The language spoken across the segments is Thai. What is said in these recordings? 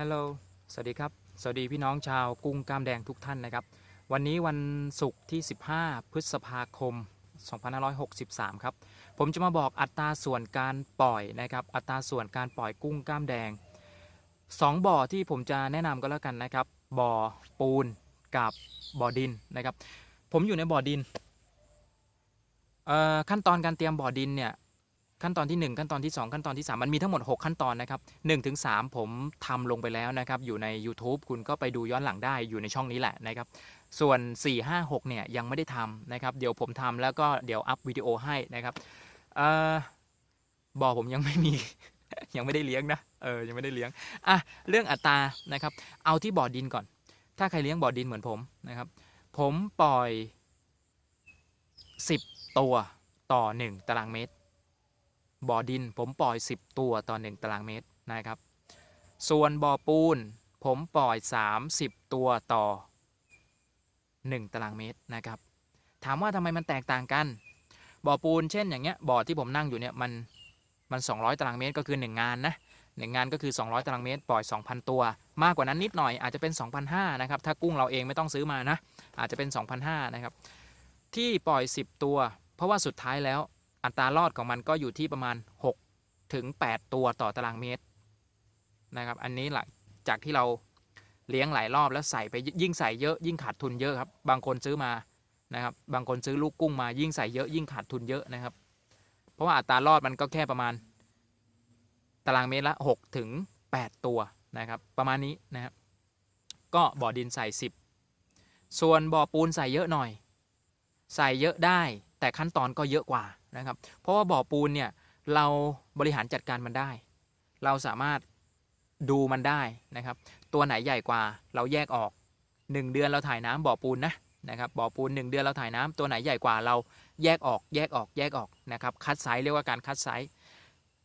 ฮัลโหล สวัสดีครับ สวัสดีพี่น้องชาวกุ้งกล้ามแดงทุกท่านนะครับ วันนี้วันศุกร์ที่ 15 พฤษภาคม 2563 ครับ ผมจะมาบอกอัตราส่วนการปล่อยนะครับ อัตราส่วนการปล่อยกุ้งกล้ามแดง 2 บ่อที่ผมจะแนะนำก็แล้วกันนะครับ บ่อปูนกับบ่อดินนะครับ ผมอยู่ในบ่อดินเอ่อขั้นตอนการเตรียมบ่อดินเนี่ย ขั้นตอนที่ 1 ขั้นตอนที่ 2 ขั้นตอนที่ 3 มันมีทั้งหมด 6 ขั้นตอนนะครับ1ถึง3ผมทำลงไปแล้วนะครับ อยู่ใน YouTube คุณก็ไปดูย้อนหลังได้อยู่ในช่องนี้แหละนะครับ ส่วน 4 5 6 เนี่ยยังไม่ได้ทำนะครับ เดี๋ยวผมทำแล้วก็เดี๋ยวอัพวิดีโอให้นะครับเออบ่อผมยังไม่มี ยังไม่ได้เลี้ยงนะ เออ ยังไม่ได้เลี้ยง อะ เรื่องอัตรานะครับ เอาที่บ่อดินก่อน ถ้าใครเลี้ยงบ่อดินเหมือนผมนะครับ ผมปล่อย 10 ตัวต่อ 1 ตารางเมตร บ่อดินผมปล่อย 10 ตัวต่อ1ตารางเมตรนะครับ ส่วนบ่อปูนผมปล่อย 30 ตัวต่อ 1 ตารางเมตรนะครับ ถามว่าทำไมมันแตกต่างกัน บ่อปูนเช่นอย่างเงี้ยบ่อที่ผมนั่งอยู่เนี่ยมันมัน 200 ตารางเมตรก็คือ 1 งานนะหนึ่งงานก็คือ 200 ตารางเมตร ปล่อย 2,000 ตัว มากกว่านั้นนิดหน่อยอาจจะเป็น 2,500นะครับ ถ้ากุ้งเราเองไม่ต้องซื้อมานะ อาจจะเป็น 2,500นะครับ ที่ปล่อย 10 ตัว เพราะว่าสุดท้ายแล้ว อัตรารอดของมันก็อยู่ที่ประมาณ 6 ถึง 8 ตัวต่อตารางเมตรนะครับ อันนี้หลังจากที่เราเลี้ยงหลายรอบแล้วใส่ไปยิ่งใส่เยอะยิ่งขาดทุนเยอะครับ บางคนซื้อมานะครับ บางคนซื้อลูกกุ้งมายิ่งใส่เยอะยิ่งขาดทุนเยอะนะครับ เพราะว่าอัตรารอดมันก็แค่ประมาณ ตารางเมตรละ6ถึง 8 ตัวนะครับ ประมาณนี้นะครับ ก็บ่อดินใส่ 10 ส่วนบ่อปูนใส่เยอะหน่อย ใส่เยอะได้ แต่ขั้นตอนก็เยอะกว่านะครับ เพราะว่าบ่อปูนเนี่ยเราบริหารจัดการมันได้ เราสามารถดูมันได้นะครับ ตัวไหนใหญ่กว่าเราแยกออก 1 เดือนเราถ่ายน้ำบ่อปูนนะนะครับบ่อปูน 1 เดือนเราถ่ายน้ำตัวไหนใหญ่กว่าเราแยกออก แยกออกแยกออกนะครับคัดไซส์เรียกว่าการคัดไซส์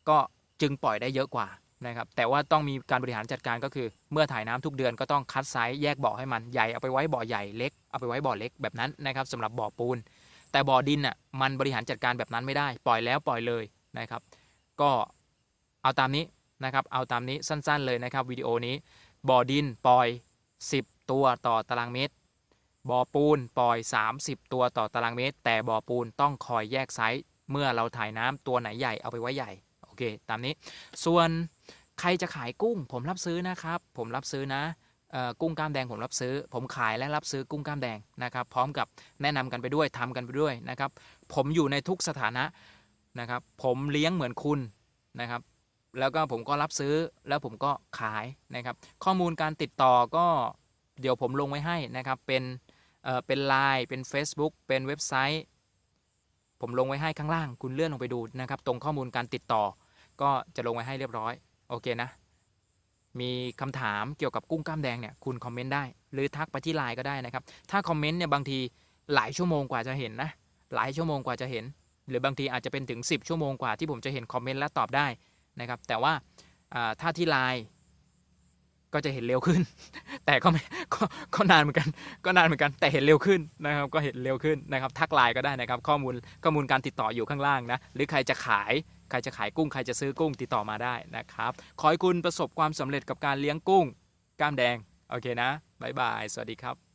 ก็จึงปล่อยได้เยอะกว่านะครับแต่ว่าต้องมีการบริหารจัดการก็คือ เมื่อถ่ายน้ำทุกเดือนก็ต้องคัดไซส์แยกบ่อให้มันใหญ่เอาไปไว้บ่อใหญ่เล็กเอาไปไว้บ่อเล็กแบบนั้นนะครับสำหรับบ่อปูน แต่บ่อดินอะมันบริหารจัดการแบบนั้นไม่ได้ ปล่อยแล้วปล่อยเลยนะครับ ก็เอาตามนี้นะครับ เอาตามนี้สั้นๆเลยนะครับวิดีโอนี้ บ่อดินปล่อย 10 ตัวต่อตารางเมตร บ่อปูนปล่อย 30 ตัวต่อตารางเมตร แต่บ่อปูนต้องคอยแยกไซส์เมื่อเราถ่ายน้ำตัวไหนใหญ่เอาไปไว้ใหญ่โอเคตามนี้ ส่วนใครจะขายกุ้ง ผมรับซื้อนะครับ ผมรับซื้อนะ กุ้งกล้ามแดงผมรับซื้อ ผมขายและรับซื้อกุ้งกล้ามแดงนะครับ พร้อมกับแนะนำกันไปด้วยทำกันไปด้วยนะครับ ผมอยู่ในทุกสถานะนะครับ ผมเลี้ยงเหมือนคุณนะครับ แล้วก็ผมก็รับซื้อแล้วผมก็ขายนะครับ ข้อมูลการติดต่อก็เดี๋ยวผมลงไว้ให้นะครับ เป็นเอ่อเป็น Line เป็น Facebook เป็นเว็บไซต์ ผมลงไว้ให้ข้างล่าง คุณเลื่อนลงไปดูนะครับ ตรงข้อมูลการติดต่อ ก็จะลงไว้ให้เรียบร้อย โอเคนะ มีคำถามเกี่ยวกับกุ้งกล้ามแดงเนี่ยคุณคอมเมนต์ได้ หรือทักไปที่ไลน์ก็ได้นะครับ ถ้าคอมเมนต์เนี่ยบางทีหลายชั่วโมงกว่าจะเห็นนะ หลายชั่วโมงกว่าจะเห็น หรือบางทีอาจจะเป็นถึง 10 ชั่วโมงกว่าที่ผมจะเห็นคอมเมนต์และตอบได้นะครับ แต่ว่าถ้าที่ไลน์ก็จะเห็นเร็วขึ้น แต่ก็ไม่ก็นานเหมือนกัน ก็นานเหมือนกัน แต่เห็นเร็วขึ้นนะครับ ก็เห็นเร็วขึ้นนะครับ ทักไลน์ก็ได้นะครับ ข้อมูลข้อมูลการติดต่ออยู่ข้างล่างนะ หรือใครจะขาย ใครจะขายกุ้งใครจะซื้อกุ้งติดต่อมาได้นะครับ ขอให้คุณประสบความสำเร็จกับการเลี้ยงกุ้งกล้ามแดง โอเคนะบ๊ายบาย สวัสดีครับ